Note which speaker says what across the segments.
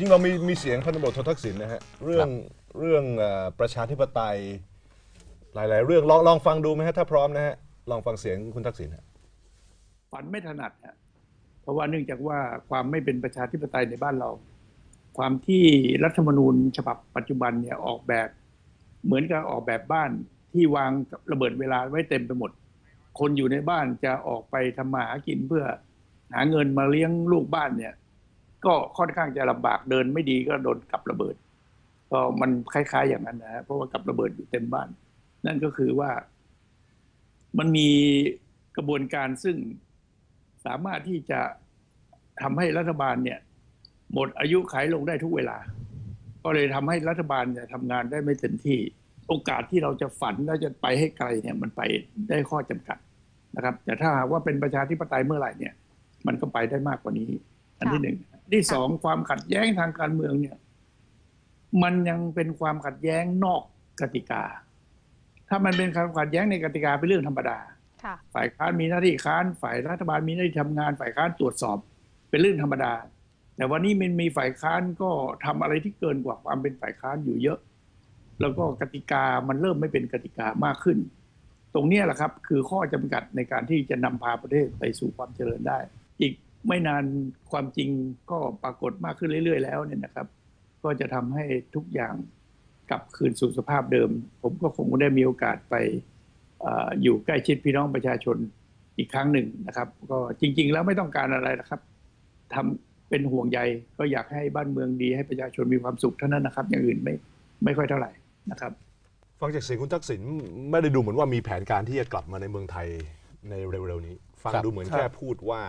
Speaker 1: จริงเรามีมีเสียงพันตำรวจโททักษิณนะฮะเรื่องเรื่องเอ่อประชาธิปไตย หลาย ๆ เรื่องลองลองฟังดูไหมฮะถ้าพร้อมนะฮะลองฟังเสียงคุณทักษิณฮะ
Speaker 2: ฝันไม่ถนัดฮะเพราะว่าเนื่องจากว่าความไม่เป็นประชาธิปไตยในบ้านเรา ความที่รัฐธรรมนูญฉบับปัจจุบันเนี่ยออกแบบ เหมือนกับออกแบบบ้านที่วางระเบิดเวลาไว้เต็มไปหมด คนอยู่ในบ้านจะออกไปทำมาหากินเพื่อหาเงินมาเลี้ยงลูกบ้านเนี่ย ก็ค่อนข้างจะลำบากเดินไม่ดีก็โดนกับระเบิด ก็มันคล้าย ๆ อย่างนั้นนะฮะเพราะว่ากับระเบิดอยู่เต็มบ้าน นั่นก็คือว่า มันมีกระบวนการซึ่งสามารถที่จะทำให้รัฐบาลเนี่ย หมดอายุขายลงได้ทุกเวลา ก็เลยทำให้รัฐบาลเนี่ยทำงานได้ไม่เต็มที่ โอกาสที่เราจะฝันแล้วจะไปให้ไกลเนี่ย มันไปได้ข้อจำกัดนะครับ แต่ถ้าหากว่าเป็นประชาธิปไตยเมื่อไหร่เนี่ย มันก็ไปได้มากกว่านี้ อันที่หนึ่ง ที่สองความขัดแย้งทางการเมืองเนี่ย มันยังเป็นความขัดแย้งนอกกติกา ถ้ามันเป็นความขัดแย้งในกติกาเป็นเรื่องธรรมดา
Speaker 3: ค่ะ
Speaker 2: ฝ่ายค้านมีหน้าที่ค้าน ฝ่ายรัฐบาลมีหน้าที่ทำงาน ฝ่ายค้านตรวจสอบ เป็นเรื่องธรรมดา แต่วันนี้มันมีฝ่ายค้านก็ทำอะไรที่เกินกว่าความเป็นฝ่ายค้านอยู่เยอะ แล้วก็กติกามันเริ่มไม่เป็นกติกามากขึ้น ตรงเนี้ยแหละครับ คือข้อจำกัดในการที่จะนำพาประเทศไปสู่ความเจริญได้ อีก ไม่นานความจริงก็ปรากฏมากขึ้นเรื่อย ๆ แล้วเนี่ยนะครับ ก็จะทำให้ทุกอย่างกลับคืนสู่สภาพเดิม ผมก็คงได้มีโอกาสไปออยู่ใกล้ชิดพี่น้องประชาชนอีกครั้งหนึ่งนะครับ ก็จริง ๆ แล้วไม่ต้องการอะไรนะครับทำเป็นห่วงใยก็อยากให้บ้านเมืองดีให้ประชาชนมีความสุขเท่านั้นนะครับ อย่างอื่นไม่ไม่ค่อยเท่าไหร่นะครับ
Speaker 1: ฟังจากเสียงคุณทักษิณไม่ได้ดูเหมือนว่ามีแผนการที่จะกลับมาในเมืองไทยในเร็วๆนี้ ฟังดูเหมือน
Speaker 4: ค
Speaker 1: แค่พูดว่า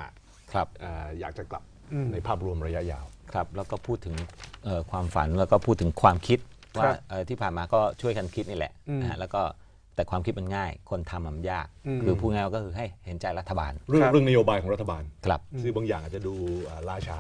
Speaker 4: ครับ
Speaker 1: เอ่ออยากจะกลับ
Speaker 4: อืม
Speaker 1: ในภาพรวมระยะยาว
Speaker 4: ครับแล้วก็พูดถึงเอ่อความฝันแล้วก็พูดถึงความคิด
Speaker 1: ค
Speaker 4: ว่า
Speaker 1: รับ
Speaker 4: เอ่อที่ผ่านมาก็ช่วยกันคิดนี่แหละ
Speaker 5: อืม
Speaker 4: นะฮะแล้วก็แต่ความคิดมันง่าย คนทำมันยาก
Speaker 5: อืม
Speaker 4: คือพูดง่ายๆก็คือให้เห็นใจรัฐบาล
Speaker 1: เรื่อง
Speaker 5: ครับ
Speaker 1: เรื่องนโยบายของรัฐบาล
Speaker 4: ครับ
Speaker 1: ซึ่งบางอย่างอาจจะดูเอ่อล่าช้า